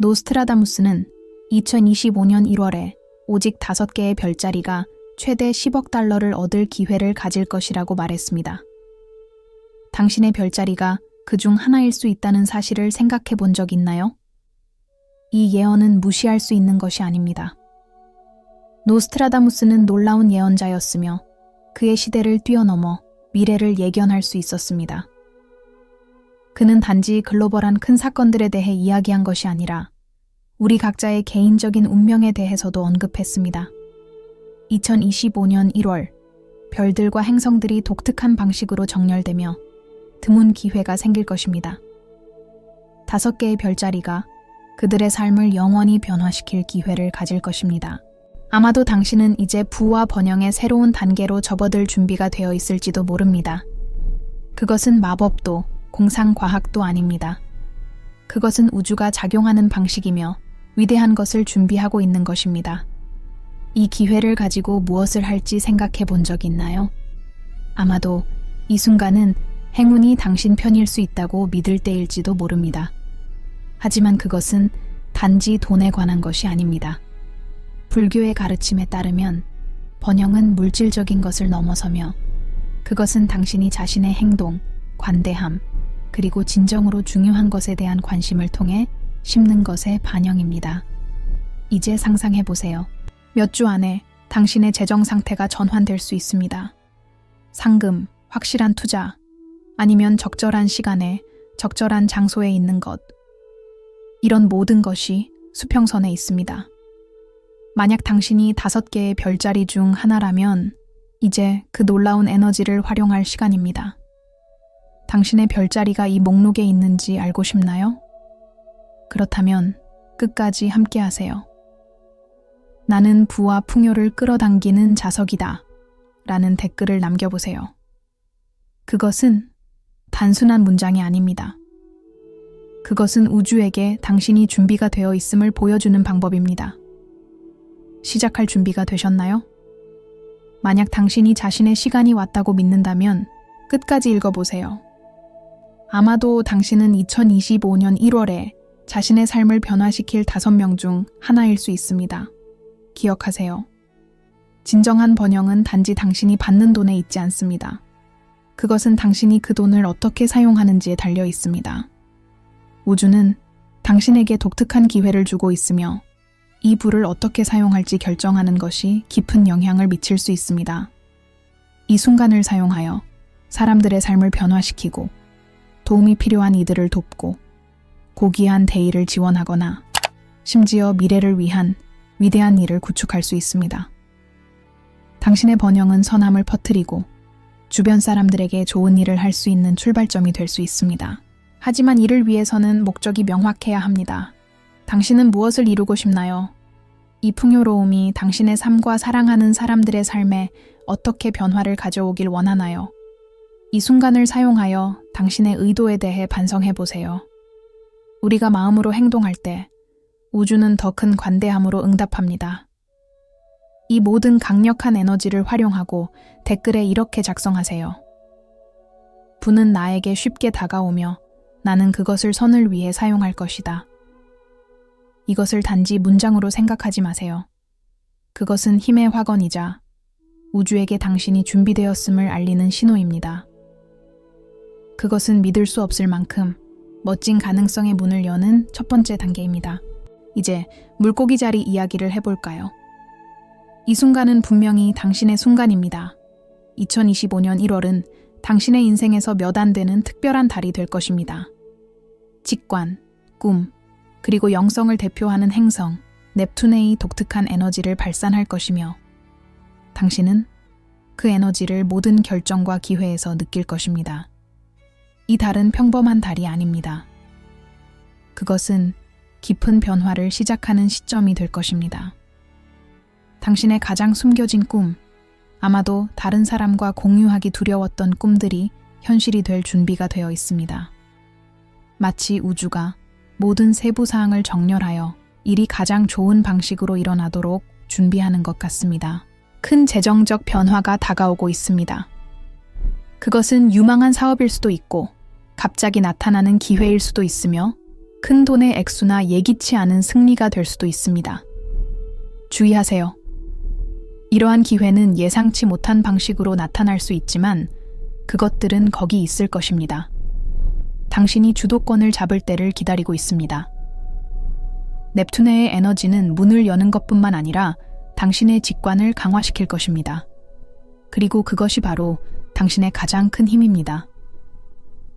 노스트라다무스는 2025년 1월에 오직 5개의 별자리가 최대 10억 달러를 얻을 기회를 가질 것이라고 말했습니다. 당신의 별자리가 그 중 하나일 수 있다는 사실을 생각해 본 적 있나요? 이 예언은 무시할 수 있는 것이 아닙니다. 노스트라다무스는 놀라운 예언자였으며 그의 시대를 뛰어넘어 미래를 예견할 수 있었습니다. 그는 단지 글로벌한 큰 사건들에 대해 이야기한 것이 아니라 우리 각자의 개인적인 운명에 대해서도 언급했습니다. 2025년 1월, 별들과 행성들이 독특한 방식으로 정렬되며 드문 기회가 생길 것입니다. 다섯 개의 별자리가 그들의 삶을 영원히 변화시킬 기회를 가질 것입니다. 아마도 당신은 이제 부와 번영의 새로운 단계로 접어들 준비가 되어 있을지도 모릅니다. 그것은 마법도 공상과학도 아닙니다. 그것은 우주가 작용하는 방식이며 위대한 것을 준비하고 있는 것입니다. 이 기회를 가지고 무엇을 할지 생각해 본 적 있나요? 아마도 이 순간은 행운이 당신 편일 수 있다고 믿을 때일지도 모릅니다. 하지만 그것은 단지 돈에 관한 것이 아닙니다. 불교의 가르침에 따르면 번영은 물질적인 것을 넘어서며 그것은 당신이 자신의 행동, 관대함, 그리고 진정으로 중요한 것에 대한 관심을 통해 심는 것의 반영입니다. 이제 상상해 보세요. 몇 주 안에 당신의 재정 상태가 전환될 수 있습니다. 상금, 확실한 투자, 아니면 적절한 시간에 적절한 장소에 있는 것. 이런 모든 것이 수평선에 있습니다. 만약 당신이 다섯 개의 별자리 중 하나라면 이제 그 놀라운 에너지를 활용할 시간입니다. 당신의 별자리가 이 목록에 있는지 알고 싶나요? 그렇다면 끝까지 함께 하세요. 나는 부와 풍요를 끌어당기는 자석이다. 라는 댓글을 남겨보세요. 그것은 단순한 문장이 아닙니다. 그것은 우주에게 당신이 준비가 되어 있음을 보여주는 방법입니다. 시작할 준비가 되셨나요? 만약 당신이 자신의 시간이 왔다고 믿는다면 끝까지 읽어보세요. 아마도 당신은 2025년 1월에 자신의 삶을 변화시킬 다섯 명 중 하나일 수 있습니다. 기억하세요. 진정한 번영은 단지 당신이 받는 돈에 있지 않습니다. 그것은 당신이 그 돈을 어떻게 사용하는지에 달려 있습니다. 우주는 당신에게 독특한 기회를 주고 있으며 이 부를 어떻게 사용할지 결정하는 것이 깊은 영향을 미칠 수 있습니다. 이 순간을 사용하여 사람들의 삶을 변화시키고 도움이 필요한 이들을 돕고 고귀한 대의를 지원하거나 심지어 미래를 위한 위대한 일을 구축할 수 있습니다. 당신의 번영은 선함을 퍼뜨리고 주변 사람들에게 좋은 일을 할 수 있는 출발점이 될 수 있습니다. 하지만 이를 위해서는 목적이 명확해야 합니다. 당신은 무엇을 이루고 싶나요? 이 풍요로움이 당신의 삶과 사랑하는 사람들의 삶에 어떻게 변화를 가져오길 원하나요? 이 순간을 사용하여 당신의 의도에 대해 반성해 보세요. 우리가 마음으로 행동할 때 우주는 더 큰 관대함으로 응답합니다. 이 모든 강력한 에너지를 활용하고 댓글에 이렇게 작성하세요. 부는 나에게 쉽게 다가오며 나는 그것을 선을 위해 사용할 것이다. 이것을 단지 문장으로 생각하지 마세요. 그것은 힘의 확언이자 우주에게 당신이 준비되었음을 알리는 신호입니다. 그것은 믿을 수 없을 만큼 멋진 가능성의 문을 여는 첫 번째 단계입니다. 이제 물고기 자리 이야기를 해볼까요? 이 순간은 분명히 당신의 순간입니다. 2025년 1월은 당신의 인생에서 몇 안 되는 특별한 달이 될 것입니다. 직관, 꿈, 그리고 영성을 대표하는 행성, 넵툰의 독특한 에너지를 발산할 것이며 당신은 그 에너지를 모든 결정과 기회에서 느낄 것입니다. 이 달은 평범한 달이 아닙니다. 그것은 깊은 변화를 시작하는 시점이 될 것입니다. 당신의 가장 숨겨진 꿈, 아마도 다른 사람과 공유하기 두려웠던 꿈들이 현실이 될 준비가 되어 있습니다. 마치 우주가 모든 세부 사항을 정렬하여 일이 가장 좋은 방식으로 일어나도록 준비하는 것 같습니다. 큰 재정적 변화가 다가오고 있습니다. 그것은 유망한 사업일 수도 있고 갑자기 나타나는 기회일 수도 있으며 큰 돈의 액수나 예기치 않은 승리가 될 수도 있습니다. 주의하세요. 이러한 기회는 예상치 못한 방식으로 나타날 수 있지만 그것들은 거기 있을 것입니다. 당신이 주도권을 잡을 때를 기다리고 있습니다. 넵툰의 에너지는 문을 여는 것뿐만 아니라 당신의 직관을 강화시킬 것입니다. 그리고 그것이 바로 당신의 가장 큰 힘입니다.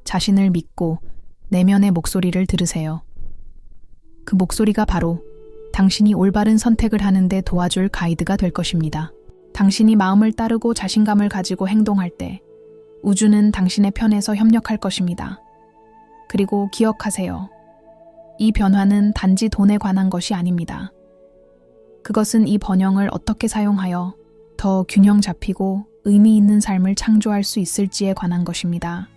자신을 믿고 내면의 목소리를 들으세요. 그 목소리가 바로 당신이 올바른 선택을 하는데 도와줄 가이드가 될 것입니다. 당신이 마음을 따르고 자신감을 가지고 행동할 때 우주는 당신의 편에서 협력할 것입니다. 그리고 기억하세요. 이 변화는 단지 돈에 관한 것이 아닙니다. 그것은 이 번영을 어떻게 사용하여 더 균형 잡히고 의미 있는 삶을 창조할 수 있을지에 관한 것입니다.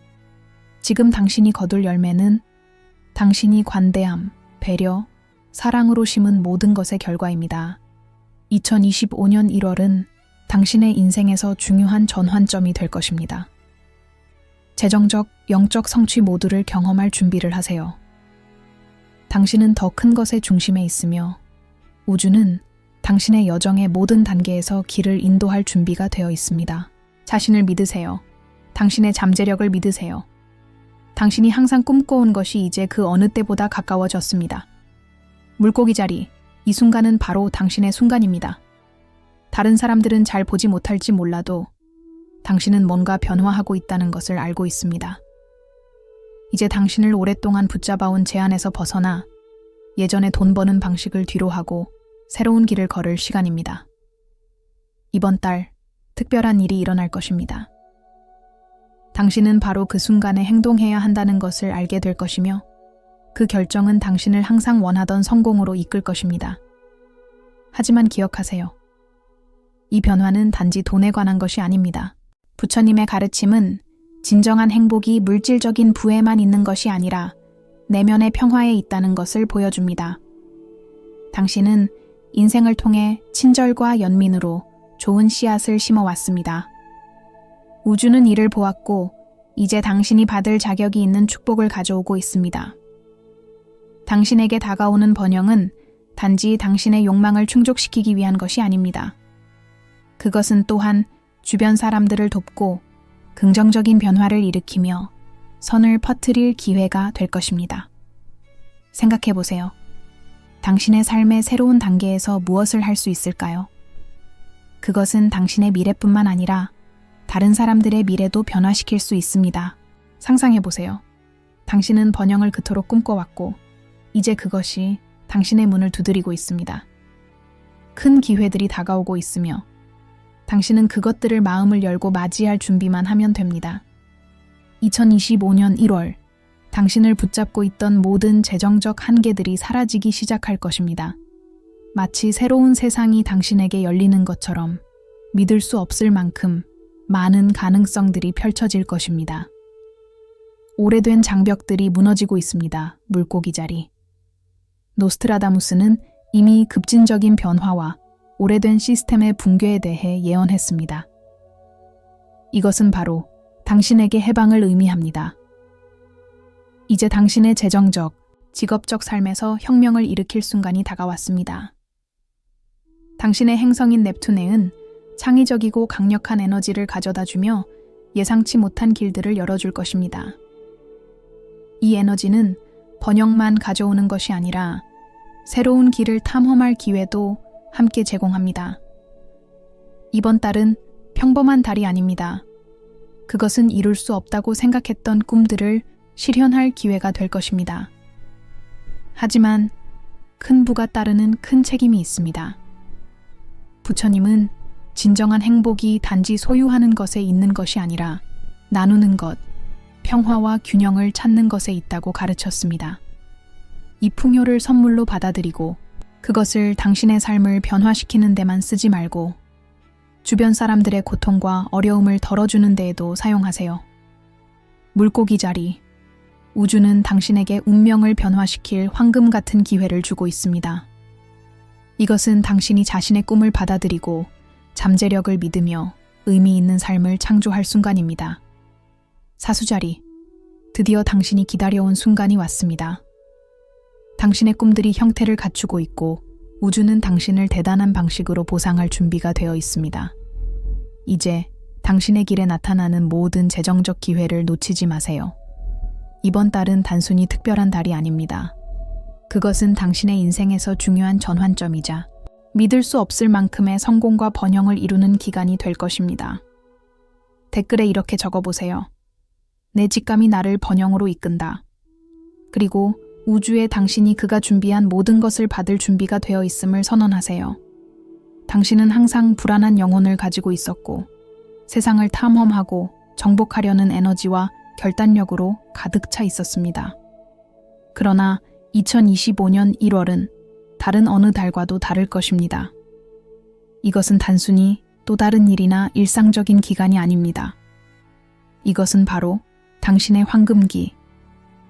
지금 당신이 거둘 열매는 당신이 관대함, 배려, 사랑으로 심은 모든 것의 결과입니다. 2025년 1월은 당신의 인생에서 중요한 전환점이 될 것입니다. 재정적, 영적 성취 모두를 경험할 준비를 하세요. 당신은 더 큰 것의 중심에 있으며 우주는 당신의 여정의 모든 단계에서 길을 인도할 준비가 되어 있습니다. 자신을 믿으세요. 당신의 잠재력을 믿으세요. 당신이 항상 꿈꿔온 것이 이제 그 어느 때보다 가까워졌습니다. 물고기 자리, 이 순간은 바로 당신의 순간입니다. 다른 사람들은 잘 보지 못할지 몰라도 당신은 뭔가 변화하고 있다는 것을 알고 있습니다. 이제 당신을 오랫동안 붙잡아온 제한에서 벗어나 예전의 돈 버는 방식을 뒤로 하고 새로운 길을 걸을 시간입니다. 이번 달 특별한 일이 일어날 것입니다. 당신은 바로 그 순간에 행동해야 한다는 것을 알게 될 것이며 그 결정은 당신을 항상 원하던 성공으로 이끌 것입니다. 하지만 기억하세요. 이 변화는 단지 돈에 관한 것이 아닙니다. 부처님의 가르침은 진정한 행복이 물질적인 부에만 있는 것이 아니라 내면의 평화에 있다는 것을 보여줍니다. 당신은 인생을 통해 친절과 연민으로 좋은 씨앗을 심어왔습니다. 우주는 이를 보았고 이제 당신이 받을 자격이 있는 축복을 가져오고 있습니다. 당신에게 다가오는 번영은 단지 당신의 욕망을 충족시키기 위한 것이 아닙니다. 그것은 또한 주변 사람들을 돕고 긍정적인 변화를 일으키며 선을 퍼뜨릴 기회가 될 것입니다. 생각해 보세요. 당신의 삶의 새로운 단계에서 무엇을 할 수 있을까요? 그것은 당신의 미래뿐만 아니라 다른 사람들의 미래도 변화시킬 수 있습니다. 상상해 보세요. 당신은 번영을 그토록 꿈꿔왔고, 이제 그것이 당신의 문을 두드리고 있습니다. 큰 기회들이 다가오고 있으며, 당신은 그것들을 마음을 열고 맞이할 준비만 하면 됩니다. 2025년 1월, 당신을 붙잡고 있던 모든 재정적 한계들이 사라지기 시작할 것입니다. 마치 새로운 세상이 당신에게 열리는 것처럼 믿을 수 없을 만큼 많은 가능성들이 펼쳐질 것입니다. 오래된 장벽들이 무너지고 있습니다. 물고기 자리. 노스트라다무스는 이미 급진적인 변화와 오래된 시스템의 붕괴에 대해 예언했습니다. 이것은 바로 당신에게 해방을 의미합니다. 이제 당신의 재정적, 직업적 삶에서 혁명을 일으킬 순간이 다가왔습니다. 당신의 행성인 넵툰에은 창의적이고 강력한 에너지를 가져다 주며 예상치 못한 길들을 열어줄 것입니다. 이 에너지는 번영만 가져오는 것이 아니라 새로운 길을 탐험할 기회도 함께 제공합니다. 이번 달은 평범한 달이 아닙니다. 그것은 이룰 수 없다고 생각했던 꿈들을 실현할 기회가 될 것입니다. 하지만 큰 부가 따르는 큰 책임이 있습니다. 부처님은 진정한 행복이 단지 소유하는 것에 있는 것이 아니라 나누는 것, 평화와 균형을 찾는 것에 있다고 가르쳤습니다. 이 풍요를 선물로 받아들이고 그것을 당신의 삶을 변화시키는 데만 쓰지 말고 주변 사람들의 고통과 어려움을 덜어주는 데에도 사용하세요. 물고기 자리. 우주는 당신에게 운명을 변화시킬 황금 같은 기회를 주고 있습니다. 이것은 당신이 자신의 꿈을 받아들이고 잠재력을 믿으며 의미 있는 삶을 창조할 순간입니다. 사수자리. 드디어 당신이 기다려온 순간이 왔습니다. 당신의 꿈들이 형태를 갖추고 있고 우주는 당신을 대단한 방식으로 보상할 준비가 되어 있습니다. 이제 당신의 길에 나타나는 모든 재정적 기회를 놓치지 마세요. 이번 달은 단순히 특별한 달이 아닙니다. 그것은 당신의 인생에서 중요한 전환점이자 믿을 수 없을 만큼의 성공과 번영을 이루는 기간이 될 것입니다. 댓글에 이렇게 적어보세요. 내 직감이 나를 번영으로 이끈다. 그리고 우주에 당신이 그가 준비한 모든 것을 받을 준비가 되어 있음을 선언하세요. 당신은 항상 불안한 영혼을 가지고 있었고 세상을 탐험하고 정복하려는 에너지와 결단력으로 가득 차 있었습니다. 그러나 2025년 1월은 다른 어느 달과도 다를 것입니다. 이것은 단순히 또 다른 일이나 일상적인 기간이 아닙니다. 이것은 바로 당신의 황금기,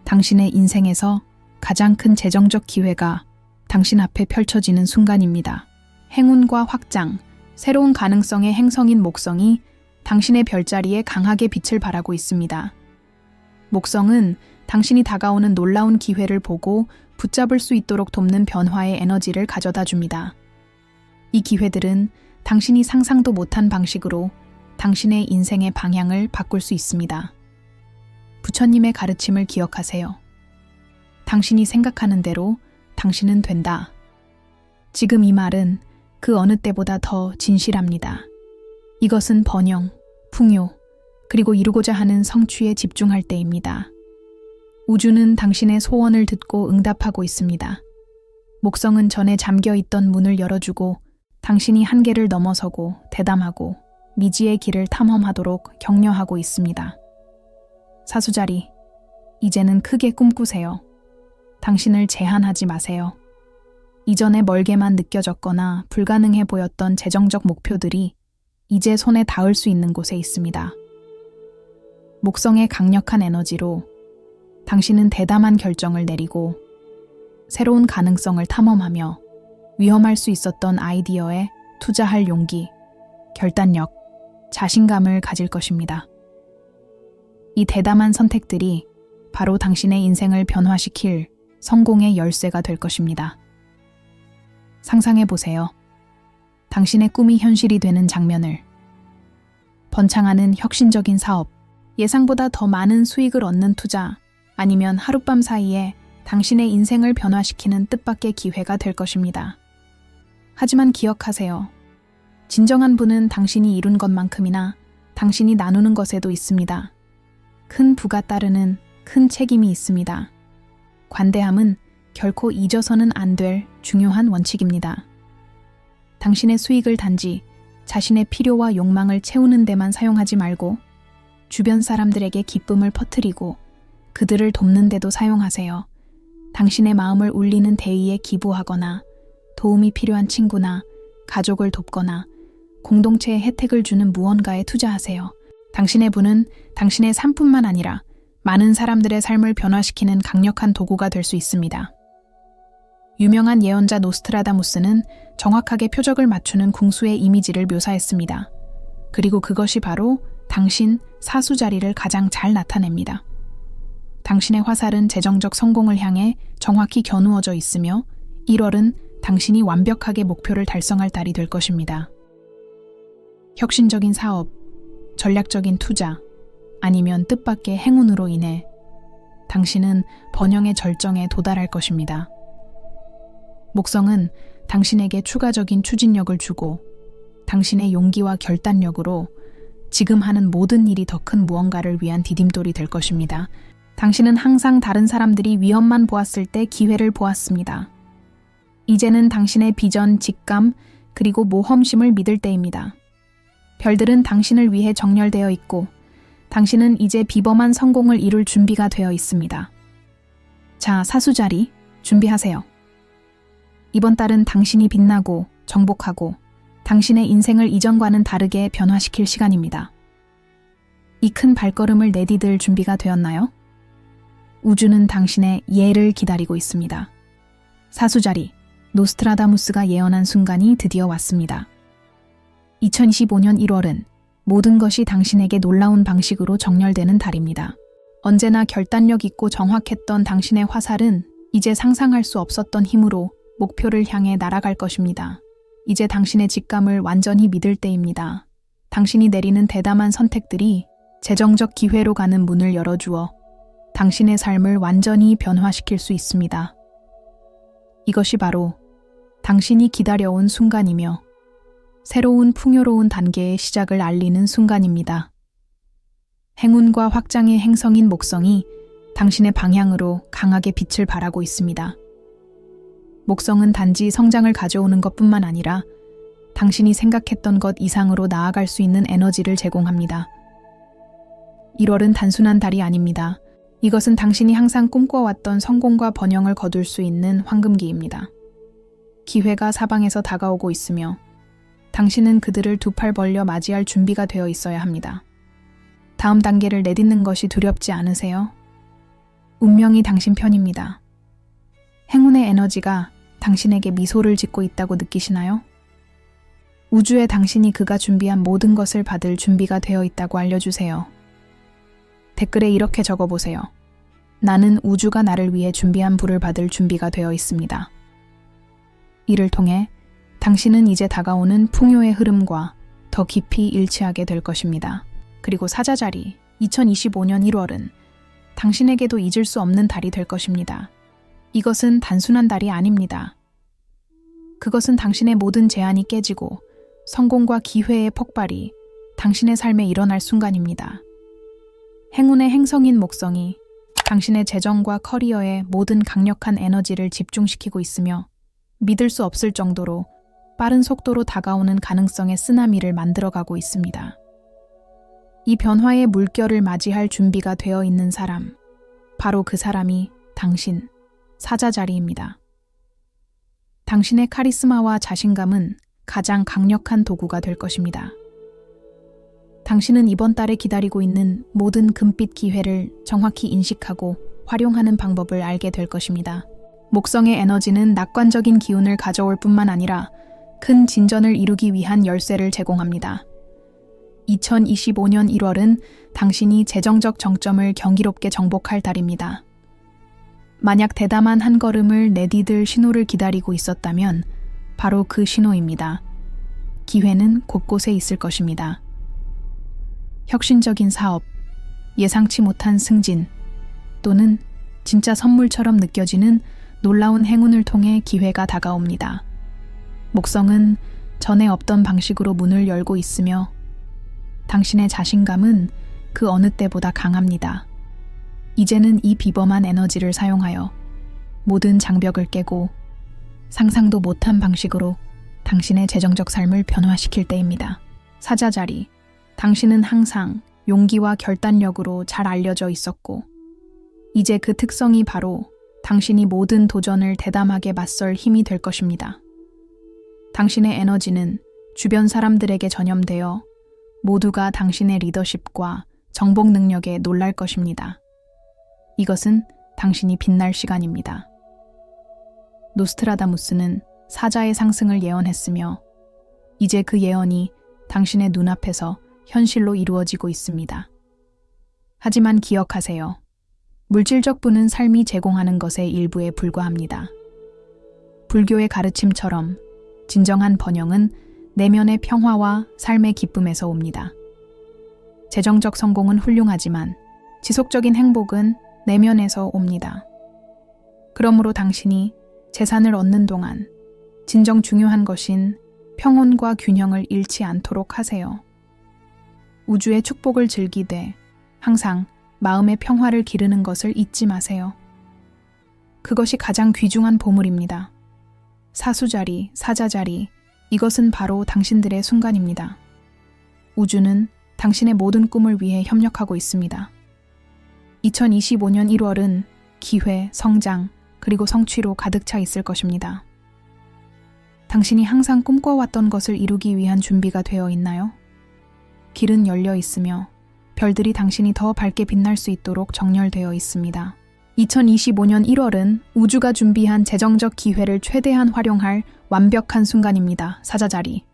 당신의 인생에서 가장 큰 재정적 기회가 당신 앞에 펼쳐지는 순간입니다. 행운과 확장, 새로운 가능성의 행성인 목성이 당신의 별자리에 강하게 빛을 발하고 있습니다. 목성은 당신이 다가오는 놀라운 기회를 보고 붙잡을 수 있도록 돕는 변화의 에너지를 가져다 줍니다. 이 기회들은 당신이 상상도 못한 방식으로 당신의 인생의 방향을 바꿀 수 있습니다. 부처님의 가르침을 기억하세요. 당신이 생각하는 대로 당신은 된다. 지금 이 말은 그 어느 때보다 더 진실합니다. 이것은 번영, 풍요, 그리고 이루고자 하는 성취에 집중할 때입니다. 우주는 당신의 소원을 듣고 응답하고 있습니다. 목성은 전에 잠겨 있던 문을 열어주고 당신이 한계를 넘어서고 대담하고 미지의 길을 탐험하도록 격려하고 있습니다. 사수자리, 이제는 크게 꿈꾸세요. 당신을 제한하지 마세요. 이전에 멀게만 느껴졌거나 불가능해 보였던 재정적 목표들이 이제 손에 닿을 수 있는 곳에 있습니다. 목성의 강력한 에너지로 당신은 대담한 결정을 내리고 새로운 가능성을 탐험하며 위험할 수 있었던 아이디어에 투자할 용기, 결단력, 자신감을 가질 것입니다. 이 대담한 선택들이 바로 당신의 인생을 변화시킬 성공의 열쇠가 될 것입니다. 상상해 보세요. 당신의 꿈이 현실이 되는 장면을 번창하는 혁신적인 사업, 예상보다 더 많은 수익을 얻는 투자, 아니면 하룻밤 사이에 당신의 인생을 변화시키는 뜻밖의 기회가 될 것입니다. 하지만 기억하세요. 진정한 부는 당신이 이룬 것만큼이나 당신이 나누는 것에도 있습니다. 큰 부가 따르는 큰 책임이 있습니다. 관대함은 결코 잊어서는 안 될 중요한 원칙입니다. 당신의 수익을 단지 자신의 필요와 욕망을 채우는 데만 사용하지 말고 주변 사람들에게 기쁨을 퍼뜨리고 그들을 돕는 데도 사용하세요. 당신의 마음을 울리는 대의에 기부하거나 도움이 필요한 친구나 가족을 돕거나 공동체에 혜택을 주는 무언가에 투자하세요. 당신의 부는 당신의 삶뿐만 아니라 많은 사람들의 삶을 변화시키는 강력한 도구가 될 수 있습니다. 유명한 예언자 노스트라다무스는 정확하게 표적을 맞추는 궁수의 이미지를 묘사했습니다. 그리고 그것이 바로 당신 사수 자리를 가장 잘 나타냅니다. 당신의 화살은 재정적 성공을 향해 정확히 겨누어져 있으며 1월은 당신이 완벽하게 목표를 달성할 달이 될 것입니다. 혁신적인 사업, 전략적인 투자, 아니면 뜻밖의 행운으로 인해 당신은 번영의 절정에 도달할 것입니다. 목성은 당신에게 추가적인 추진력을 주고 당신의 용기와 결단력으로 지금 하는 모든 일이 더 큰 무언가를 위한 디딤돌이 될 것입니다. 당신은 항상 다른 사람들이 위험만 보았을 때 기회를 보았습니다. 이제는 당신의 비전, 직감, 그리고 모험심을 믿을 때입니다. 별들은 당신을 위해 정렬되어 있고 당신은 이제 비범한 성공을 이룰 준비가 되어 있습니다. 자, 사수자리 준비하세요. 이번 달은 당신이 빛나고 정복하고 당신의 인생을 이전과는 다르게 변화시킬 시간입니다. 이 큰 발걸음을 내디딜 준비가 되었나요? 우주는 당신의 예를 기다리고 있습니다. 사수자리, 노스트라다무스가 예언한 순간이 드디어 왔습니다. 2025년 1월은 모든 것이 당신에게 놀라운 방식으로 정렬되는 달입니다. 언제나 결단력 있고 정확했던 당신의 화살은 이제 상상할 수 없었던 힘으로 목표를 향해 날아갈 것입니다. 이제 당신의 직감을 완전히 믿을 때입니다. 당신이 내리는 대담한 선택들이 재정적 기회로 가는 문을 열어주어 당신의 삶을 완전히 변화시킬 수 있습니다. 이것이 바로 당신이 기다려온 순간이며 새로운 풍요로운 단계의 시작을 알리는 순간입니다. 행운과 확장의 행성인 목성이 당신의 방향으로 강하게 빛을 발하고 있습니다. 목성은 단지 성장을 가져오는 것 뿐만 아니라 당신이 생각했던 것 이상으로 나아갈 수 있는 에너지를 제공합니다. 1월은 단순한 달이 아닙니다. 이것은 당신이 항상 꿈꿔왔던 성공과 번영을 거둘 수 있는 황금기입니다. 기회가 사방에서 다가오고 있으며 당신은 그들을 두 팔 벌려 맞이할 준비가 되어 있어야 합니다. 다음 단계를 내딛는 것이 두렵지 않으세요? 운명이 당신 편입니다. 행운의 에너지가 당신에게 미소를 짓고 있다고 느끼시나요? 우주에 당신이 그가 준비한 모든 것을 받을 준비가 되어 있다고 알려주세요. 댓글에 이렇게 적어보세요. 나는 우주가 나를 위해 준비한 불을 받을 준비가 되어 있습니다. 이를 통해 당신은 이제 다가오는 풍요의 흐름과 더 깊이 일치하게 될 것입니다. 그리고 사자자리 2025년 1월은 당신에게도 잊을 수 없는 달이 될 것입니다. 이것은 단순한 달이 아닙니다. 그것은 당신의 모든 제한이 깨지고 성공과 기회의 폭발이 당신의 삶에 일어날 순간입니다. 행운의 행성인 목성이 당신의 재정과 커리어에 모든 강력한 에너지를 집중시키고 있으며 믿을 수 없을 정도로 빠른 속도로 다가오는 가능성의 쓰나미를 만들어가고 있습니다. 이 변화의 물결을 맞이할 준비가 되어 있는 사람, 바로 그 사람이 당신, 사자 자리입니다. 당신의 카리스마와 자신감은 가장 강력한 도구가 될 것입니다. 당신은 이번 달에 기다리고 있는 모든 금빛 기회를 정확히 인식하고 활용하는 방법을 알게 될 것입니다. 목성의 에너지는 낙관적인 기운을 가져올 뿐만 아니라 큰 진전을 이루기 위한 열쇠를 제공합니다. 2025년 1월은 당신이 재정적 정점을 경이롭게 정복할 달입니다. 만약 대담한 한 걸음을 내디딜 신호를 기다리고 있었다면 바로 그 신호입니다. 기회는 곳곳에 있을 것입니다. 혁신적인 사업, 예상치 못한 승진, 또는 진짜 선물처럼 느껴지는 놀라운 행운을 통해 기회가 다가옵니다. 목성은 전에 없던 방식으로 문을 열고 있으며 당신의 자신감은 그 어느 때보다 강합니다. 이제는 이 비범한 에너지를 사용하여 모든 장벽을 깨고 상상도 못한 방식으로 당신의 재정적 삶을 변화시킬 때입니다. 사자 자리, 당신은 항상 용기와 결단력으로 잘 알려져 있었고, 이제 그 특성이 바로 당신이 모든 도전을 대담하게 맞설 힘이 될 것입니다. 당신의 에너지는 주변 사람들에게 전염되어 모두가 당신의 리더십과 정복 능력에 놀랄 것입니다. 이것은 당신이 빛날 시간입니다. 노스트라다무스는 사자의 상승을 예언했으며 이제 그 예언이 당신의 눈앞에서 현실로 이루어지고 있습니다. 하지만 기억하세요. 물질적 부는 삶이 제공하는 것의 일부에 불과합니다. 불교의 가르침처럼 진정한 번영은 내면의 평화와 삶의 기쁨에서 옵니다. 재정적 성공은 훌륭하지만 지속적인 행복은 내면에서 옵니다. 그러므로 당신이 재산을 얻는 동안 진정 중요한 것인 평온과 균형을 잃지 않도록 하세요. 우주의 축복을 즐기되 항상 마음의 평화를 기르는 것을 잊지 마세요. 그것이 가장 귀중한 보물입니다. 사수자리, 사자자리, 이것은 바로 당신들의 순간입니다. 우주는 당신의 모든 꿈을 위해 협력하고 있습니다. 2025년 1월은 기회, 성장, 그리고 성취로 가득 차 있을 것입니다. 당신이 항상 꿈꿔왔던 것을 이루기 위한 준비가 되어 있나요? 길은 열려 있으며 별들이 당신이 더 밝게 빛날 수 있도록 정렬되어 있습니다. 2025년 1월은 우주가 준비한 재정적 기회를 최대한 활용할 완벽한 순간입니다. 사자자리.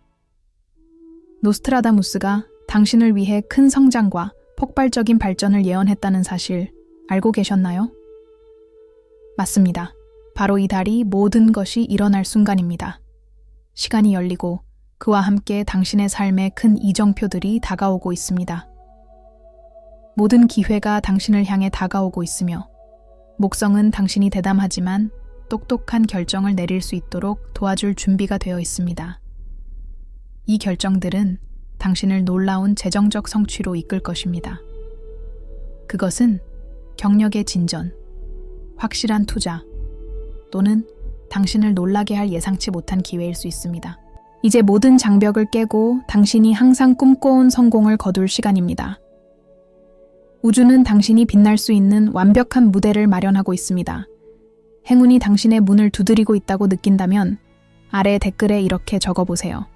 노스트라다무스가 당신을 위해 큰 성장과 폭발적인 발전을 예언했다는 사실 알고 계셨나요? 맞습니다. 바로 이 달이 모든 것이 일어날 순간입니다. 시간이 열리고 그와 함께 당신의 삶에 큰 이정표들이 다가오고 있습니다. 모든 기회가 당신을 향해 다가오고 있으며 목성은 당신이 대담하지만 똑똑한 결정을 내릴 수 있도록 도와줄 준비가 되어 있습니다. 이 결정들은 당신을 놀라운 재정적 성취로 이끌 것입니다. 그것은 경력의 진전, 확실한 투자, 또는 당신을 놀라게 할 예상치 못한 기회일 수 있습니다. 이제 모든 장벽을 깨고 당신이 항상 꿈꿔온 성공을 거둘 시간입니다. 우주는 당신이 빛날 수 있는 완벽한 무대를 마련하고 있습니다. 행운이 당신의 문을 두드리고 있다고 느낀다면 아래 댓글에 이렇게 적어보세요.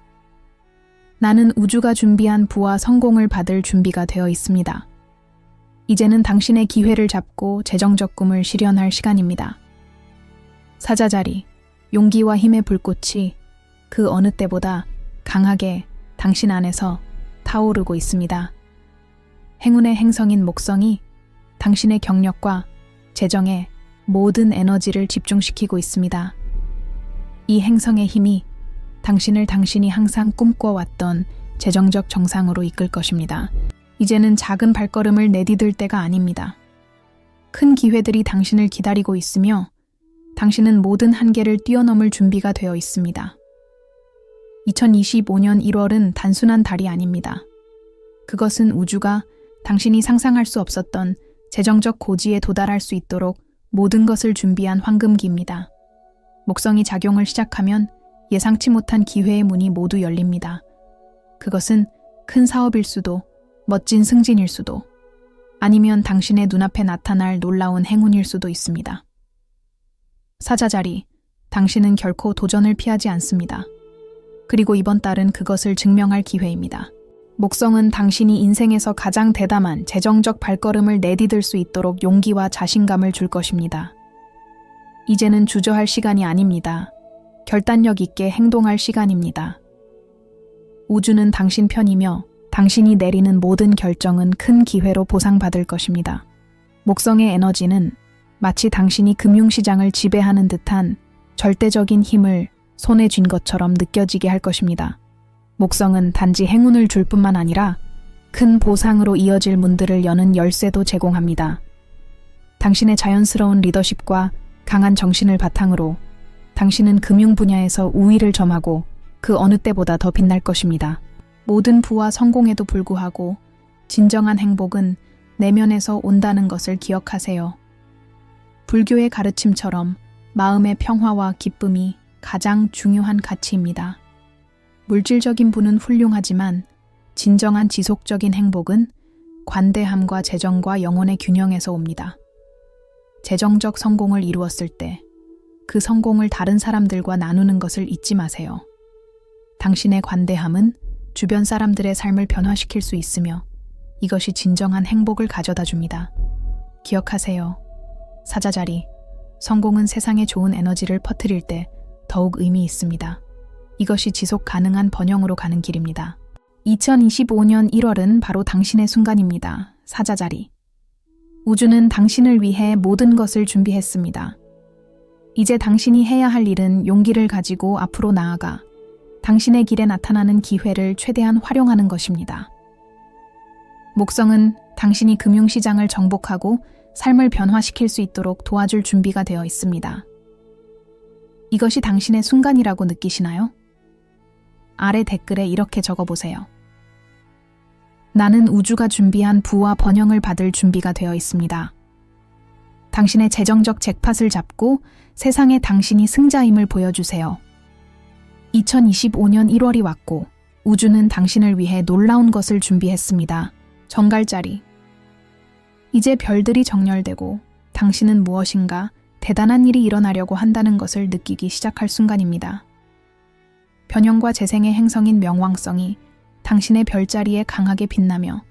나는 우주가 준비한 부와 성공을 받을 준비가 되어 있습니다. 이제는 당신의 기회를 잡고 재정적 꿈을 실현할 시간입니다. 사자자리, 용기와 힘의 불꽃이 그 어느 때보다 강하게 당신 안에서 타오르고 있습니다. 행운의 행성인 목성이 당신의 경력과 재정에 모든 에너지를 집중시키고 있습니다. 이 행성의 힘이 당신을 당신이 항상 꿈꿔왔던 재정적 정상으로 이끌 것입니다. 이제는 작은 발걸음을 내디딜 때가 아닙니다. 큰 기회들이 당신을 기다리고 있으며 당신은 모든 한계를 뛰어넘을 준비가 되어 있습니다. 2025년 1월은 단순한 달이 아닙니다. 그것은 우주가 당신이 상상할 수 없었던 재정적 고지에 도달할 수 있도록 모든 것을 준비한 황금기입니다. 목성이 작용을 시작하면 예상치 못한 기회의 문이 모두 열립니다. 그것은 큰 사업일 수도, 멋진 승진일 수도, 아니면 당신의 눈앞에 나타날 놀라운 행운일 수도 있습니다. 사자 자리, 당신은 결코 도전을 피하지 않습니다. 그리고 이번 달은 그것을 증명할 기회입니다. 목성은 당신이 인생에서 가장 대담한 재정적 발걸음을 내디딜 수 있도록 용기와 자신감을 줄 것입니다. 이제는 주저할 시간이 아닙니다. 결단력 있게 행동할 시간입니다. 우주는 당신 편이며 당신이 내리는 모든 결정은 큰 기회로 보상받을 것입니다. 목성의 에너지는 마치 당신이 금융시장을 지배하는 듯한 절대적인 힘을 손에 쥔 것처럼 느껴지게 할 것입니다. 목성은 단지 행운을 줄 뿐만 아니라 큰 보상으로 이어질 문들을 여는 열쇠도 제공합니다. 당신의 자연스러운 리더십과 강한 정신을 바탕으로 당신은 금융 분야에서 우위를 점하고 그 어느 때보다 더 빛날 것입니다. 모든 부와 성공에도 불구하고 진정한 행복은 내면에서 온다는 것을 기억하세요. 불교의 가르침처럼 마음의 평화와 기쁨이 가장 중요한 가치입니다. 물질적인 부는 훌륭하지만 진정한 지속적인 행복은 관대함과 재정과 영혼의 균형에서 옵니다. 재정적 성공을 이루었을 때 그 성공을 다른 사람들과 나누는 것을 잊지 마세요. 당신의 관대함은 주변 사람들의 삶을 변화시킬 수 있으며 이것이 진정한 행복을 가져다 줍니다. 기억하세요. 사자자리, 성공은 세상에 좋은 에너지를 퍼뜨릴 때 더욱 의미 있습니다. 이것이 지속 가능한 번영으로 가는 길입니다. 2025년 1월은 바로 당신의 순간입니다. 사자자리. 우주는 당신을 위해 모든 것을 준비했습니다. 이제 당신이 해야 할 일은 용기를 가지고 앞으로 나아가 당신의 길에 나타나는 기회를 최대한 활용하는 것입니다. 목성은 당신이 금융시장을 정복하고 삶을 변화시킬 수 있도록 도와줄 준비가 되어 있습니다. 이것이 당신의 순간이라고 느끼시나요? 아래 댓글에 이렇게 적어보세요. 나는 우주가 준비한 부와 번영을 받을 준비가 되어 있습니다. 당신의 재정적 잭팟을 잡고 세상에 당신이 승자임을 보여주세요. 2025년 1월이 왔고 우주는 당신을 위해 놀라운 것을 준비했습니다. 정갈자리. 이제 별들이 정렬되고 당신은 무엇인가 대단한 일이 일어나려고 한다는 것을 느끼기 시작할 순간입니다. 변형과 재생의 행성인 명왕성이 당신의 별자리에 강하게 빛나며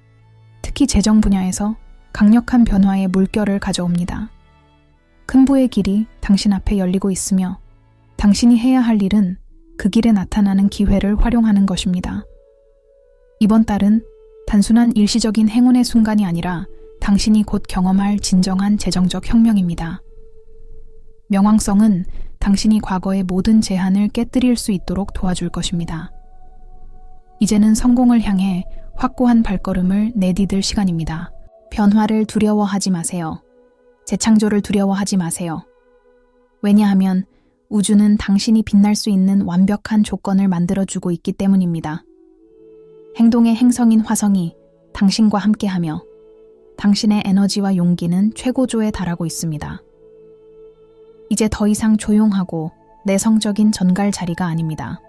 특히 재정 분야에서 강력한 변화의 물결을 가져옵니다. 큰 부의 길이 당신 앞에 열리고 있으며 당신이 해야 할 일은 그 길에 나타나는 기회를 활용하는 것입니다. 이번 달은 단순한 일시적인 행운의 순간이 아니라 당신이 곧 경험할 진정한 재정적 혁명입니다. 명왕성은 당신이 과거의 모든 제한을 깨뜨릴 수 있도록 도와줄 것입니다. 이제는 성공을 향해 확고한 발걸음을 내디딜 시간입니다. 변화를 두려워하지 마세요. 재창조를 두려워하지 마세요. 왜냐하면 우주는 당신이 빛날 수 있는 완벽한 조건을 만들어주고 있기 때문입니다. 행동의 행성인 화성이 당신과 함께하며 당신의 에너지와 용기는 최고조에 달하고 있습니다. 이제 더 이상 조용하고 내성적인 전갈 자리가 아닙니다.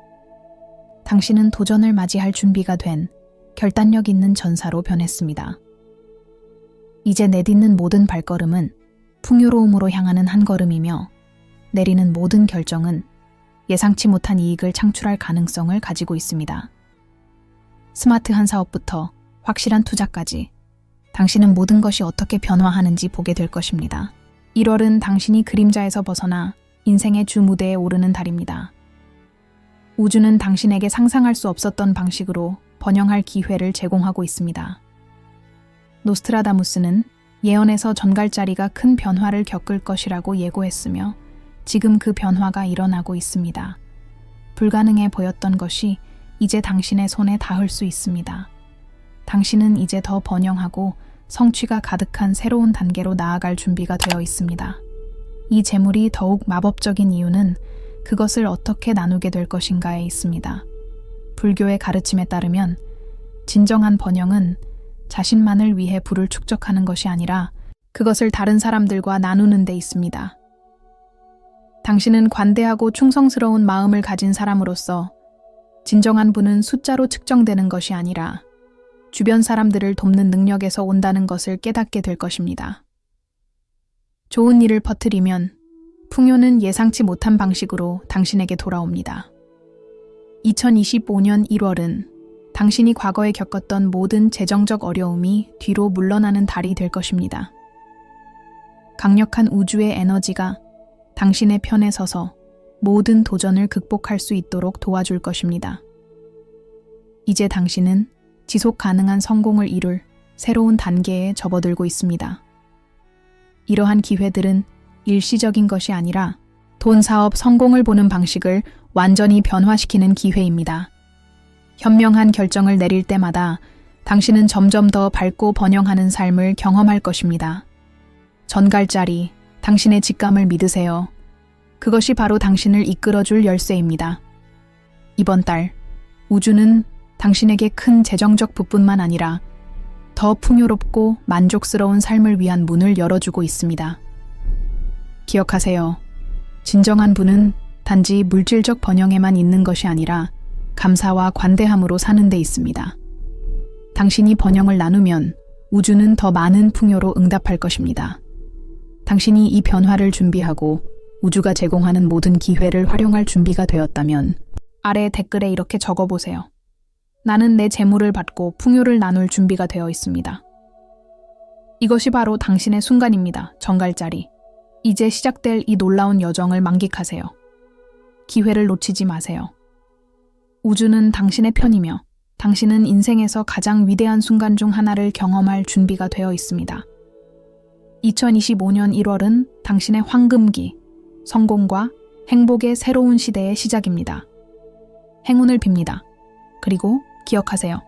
당신은 도전을 맞이할 준비가 된 결단력 있는 전사로 변했습니다. 이제 내딛는 모든 발걸음은 풍요로움으로 향하는 한 걸음이며 내리는 모든 결정은 예상치 못한 이익을 창출할 가능성을 가지고 있습니다. 스마트한 사업부터 확실한 투자까지 당신은 모든 것이 어떻게 변화하는지 보게 될 것입니다. 1월은 당신이 그림자에서 벗어나 인생의 주 무대에 오르는 달입니다. 우주는 당신에게 상상할 수 없었던 방식으로 번영할 기회를 제공하고 있습니다. 노스트라다무스는 예언에서 전갈자리가 큰 변화를 겪을 것이라고 예고했으며 지금 그 변화가 일어나고 있습니다. 불가능해 보였던 것이 이제 당신의 손에 닿을 수 있습니다. 당신은 이제 더 번영하고 성취가 가득한 새로운 단계로 나아갈 준비가 되어 있습니다. 이 재물이 더욱 마법적인 이유는 그것을 어떻게 나누게 될 것인가에 있습니다. 불교의 가르침에 따르면 진정한 번영은 자신만을 위해 부를 축적하는 것이 아니라 그것을 다른 사람들과 나누는 데 있습니다. 당신은 관대하고 충성스러운 마음을 가진 사람으로서 진정한 부는 숫자로 측정되는 것이 아니라 주변 사람들을 돕는 능력에서 온다는 것을 깨닫게 될 것입니다. 좋은 일을 퍼뜨리면 풍요는 예상치 못한 방식으로 당신에게 돌아옵니다. 2025년 1월은 당신이 과거에 겪었던 모든 재정적 어려움이 뒤로 물러나는 달이 될 것입니다. 강력한 우주의 에너지가 당신의 편에 서서 모든 도전을 극복할 수 있도록 도와줄 것입니다. 이제 당신은 지속 가능한 성공을 이룰 새로운 단계에 접어들고 있습니다. 이러한 기회들은 일시적인 것이 아니라 돈 사업 성공을 보는 방식을 완전히 변화시키는 기회입니다. 현명한 결정을 내릴 때마다 당신은 점점 더 밝고 번영하는 삶을 경험할 것입니다. 전갈자리, 당신의 직감을 믿으세요. 그것이 바로 당신을 이끌어줄 열쇠입니다. 이번 달, 우주는 당신에게 큰 재정적 부뿐만 아니라 더 풍요롭고 만족스러운 삶을 위한 문을 열어주고 있습니다. 기억하세요. 진정한 부는 단지 물질적 번영에만 있는 것이 아니라 감사와 관대함으로 사는 데 있습니다. 당신이 번영을 나누면 우주는 더 많은 풍요로 응답할 것입니다. 당신이 이 변화를 준비하고 우주가 제공하는 모든 기회를 활용할 준비가 되었다면 아래 댓글에 이렇게 적어보세요. 나는 내 재물을 받고 풍요를 나눌 준비가 되어 있습니다. 이것이 바로 당신의 순간입니다. 정갈자리. 이제 시작될 이 놀라운 여정을 만끽하세요. 기회를 놓치지 마세요. 우주는 당신의 편이며 당신은 인생에서 가장 위대한 순간 중 하나를 경험할 준비가 되어 있습니다. 2025년 1월은 당신의 황금기, 성공과 행복의 새로운 시대의 시작입니다. 행운을 빕니다. 그리고 기억하세요.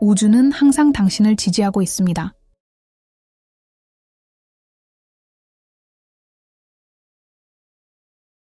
우주는 항상 당신을 지지하고 있습니다.